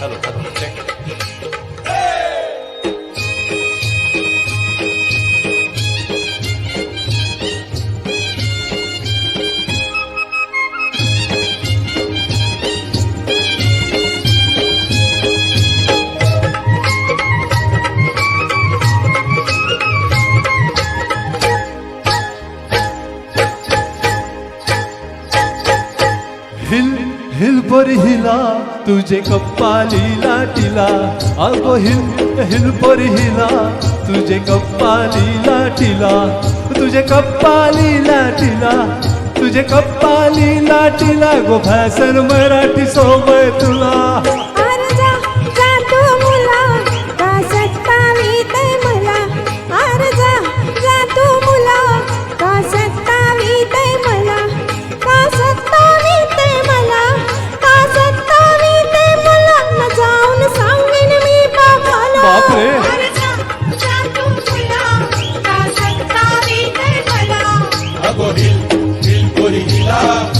Hello. Hill पर हिला, तुझे कप्पा लीला टिला। अब हिल हिल पर हिला, तुझे कप्पा लीला टिला। तुझे कप्पा लीला टिला, तुझे कप्पा लीला टिला। गो फॅशन मराठी सोबत Ceará.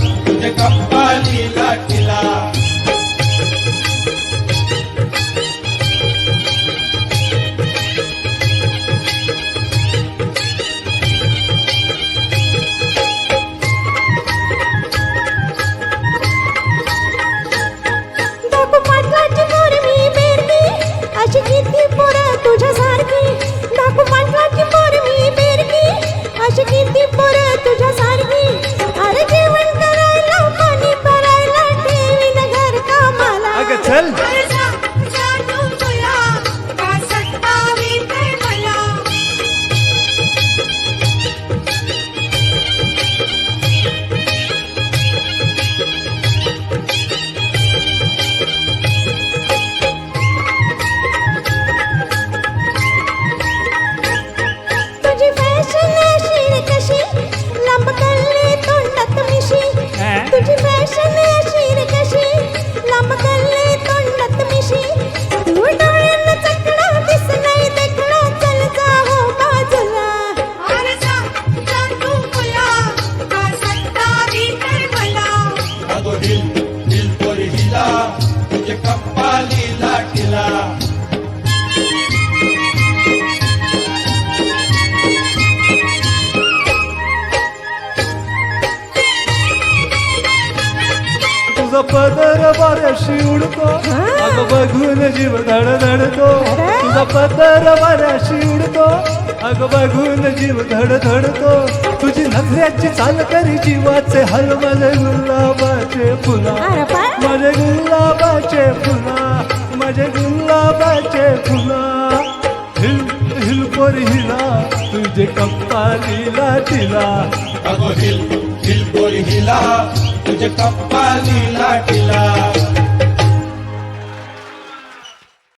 तुझा पदर वाऱ्याशी उडतो. अगं बघून जीव धडधडतो. तुझा पदर वाऱ्याशी उडतो. अगं बघून जीव धडधडतो. तुझी नखऱ्याची चाल करी जीवाचे हल माझे गुलाबाचे फुला. माझे गुलाबाचे फुला. माझे गुलाबाचे फुला. हिल हिल पर हिला. तुझे कप्पाली लाटीला अगो हिल हिल गोरी हिला. तुझे कप्पाली लाटीला.